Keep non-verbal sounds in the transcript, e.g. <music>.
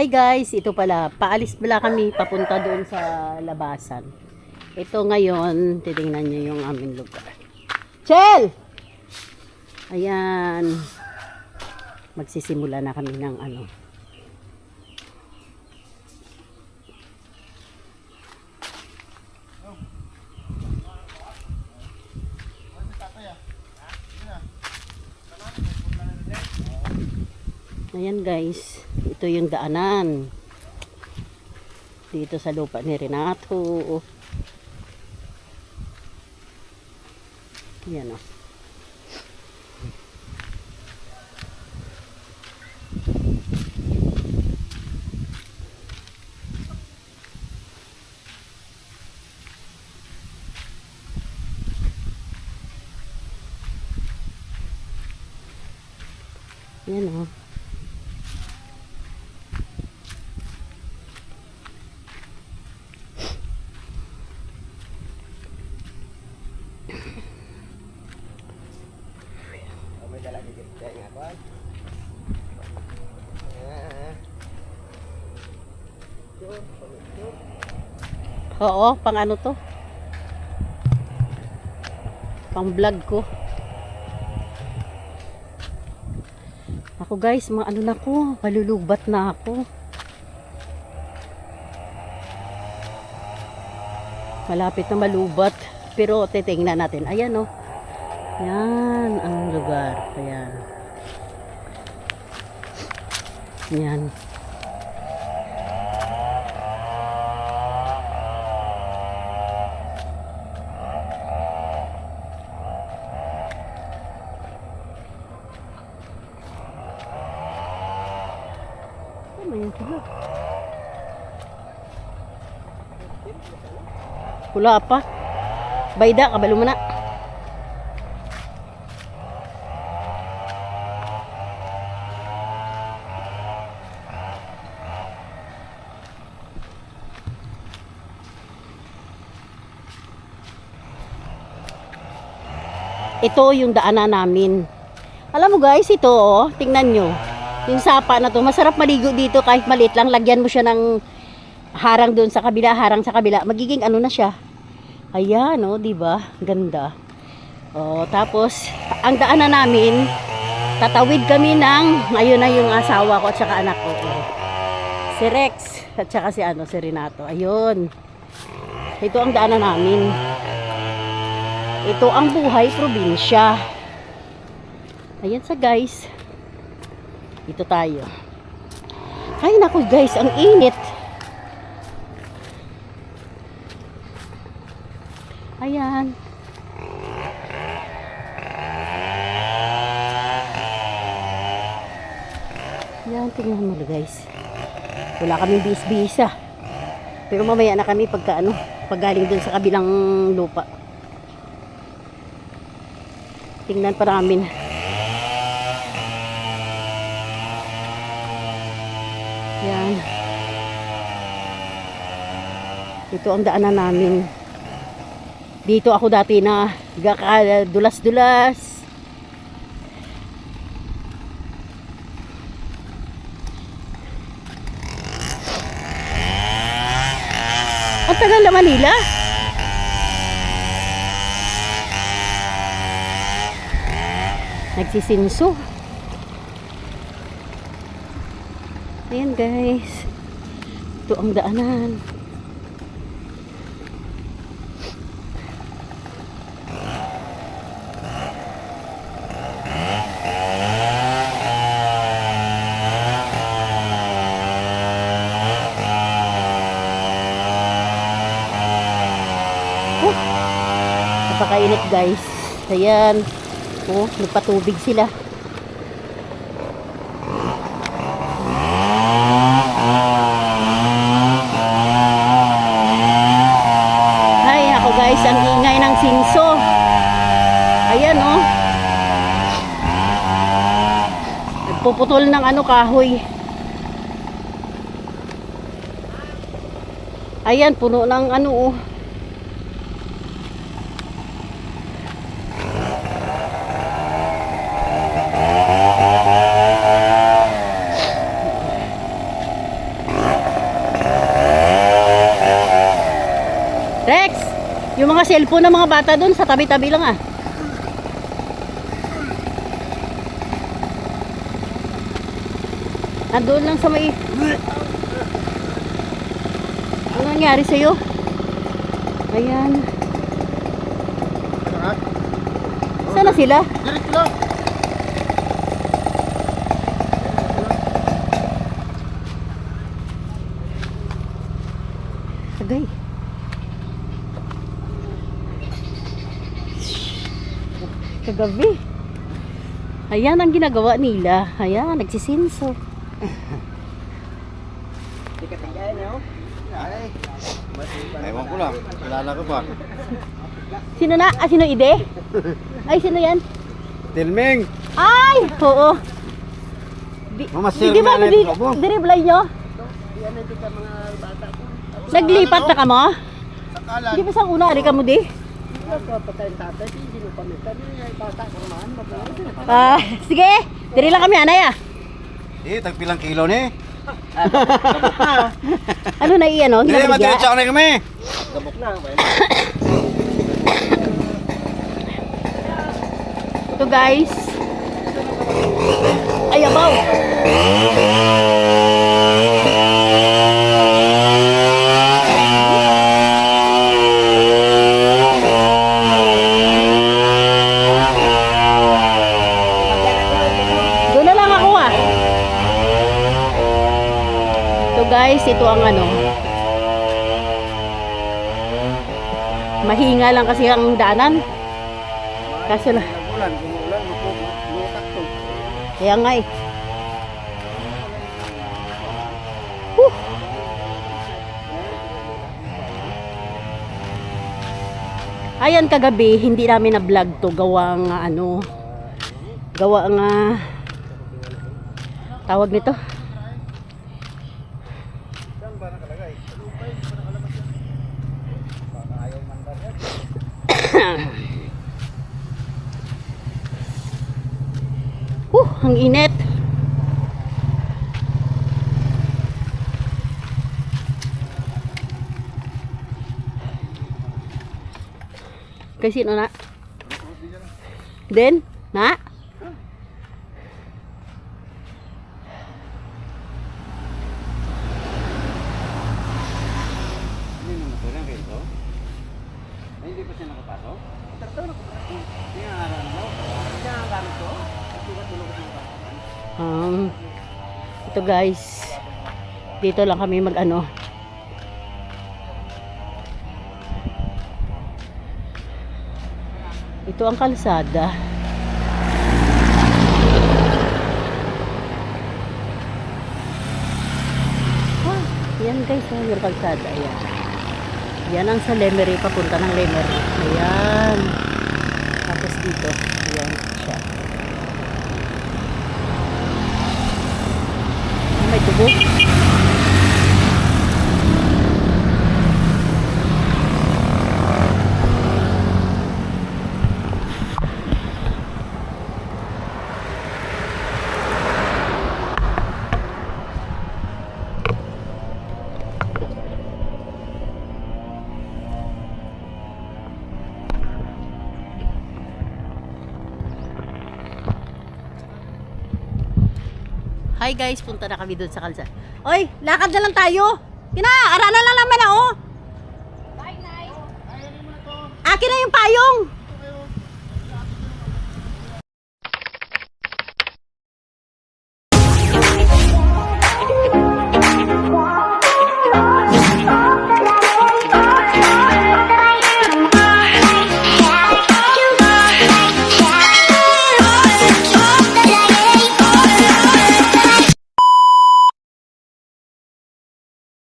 Hi guys, ito pala, paalis pala kami papunta doon sa labasan. Ito ngayon, titingnan nyo yung aming lugar. Chel! Ayan. Magsisimula na kami ng ano. Ayan guys, ito yung daanan. Dito sa lupa ni Renato. Yan o. Yan o. May dala ni Gita nga ba? Ah. Yun, pamilyo. Oo, pang ano to? Pang vlog ko. Ako guys, mga ano na ko, malulubat na ako. Malapit na malubat. Pero titingnan natin. Ayan oh. Yan ang lugar. Ayan. Yan. Yan sila? Wala pa. Bayda, kabalo mo na. Ito yung daanan namin. Alam mo guys, ito oh, tingnan nyo. Yung sapa na to, masarap maligo dito kahit maliit lang. Lagyan mo siya ng harang doon sa kabila, harang sa kabila. Magiging ano na siya. Ayan, oh, di ba? Ganda. Oh, tapos ang daanan namin, tatawid kami ng ayun na yung asawa ko at saka anak ko. Oh. Si Rex at saka si ano, si Renato. Ayun. Ito ang daanan namin. Ito ang buhay probinsya. Ayan sa guys. Ito tayo. Ay naku guys, ang init. Ayan. Ayan, tingnan mo guys. Wala kaming bis-bisa. Pero mamaya na kami pagka ano, pag galing dun sa kabilang lupa. Tingnan pa namin. Yan. Ito ang daanan namin. Dito ako dati na dulas-dulas. Ang tagal na Manila. Nagsisinso. Ayan guys. Ito ang daanan. Oh, napakainit guys. Ayan. Oh, nagpatubig sila. puputol ng ano kahoy ayan puno ng ano oh Rex, yung mga cellphone ng mga bata doon sa tabi-tabi lang ah. Andun lang sa may... Ano nangyari sa'yo? Ayan. Saan na sila? Diretso lang. Agay. Kagabi. Ayan ang ginagawa nila. Ayan, nagsisinso. Ewan ko lang, kilala ko ba? Sino na? Ah, sino ide? Ay, sino yan? Tilming! Ay, oo. Di, Mama, di, sir, di ba may di, alay po. diriblay nyo? Yan na dito mga bata ko. Naglipat na ka mo? Sakalan! Di ba sa una, ari ka mo di? Ah, sige. Diri lang kami, anay ah. Eh, tagpilang kilo ni. <laughs> Ano na iyan, oh? Hindi, matiritsa ko na kami. Gabok na. ba? Ito guys. Ay, abaw. Guys, ito ang ano. Mahinga lang kasi ang daanan. Kaso na, kaya nga eh. Whew. Ayan kagabi, hindi namin na vlog to gawa nga ano gawa nga tawag nito Huh, ang init. Kay sino na? Den? Na? Hindi mo ito lang kayo Ay, hindi pa siya nakapasok? Hindi nga araw na daw. Kaya ang gamit ko. Ito ka tulog ng bata. Um, ito guys. Dito lang kami mag ano. Ito ang kalsada. Ah, yan guys, yung kalsada. Yan. Yan ang sa Lemery, papunta ng Lemery. Ayan. Tapos dito, ayan siya. May tubo. Hi guys, punta na kami doon sa kalsada. Oy, lakad na lang tayo. Kina, aralan lang naman na oh. Bye, Nay. Akin na yung payong.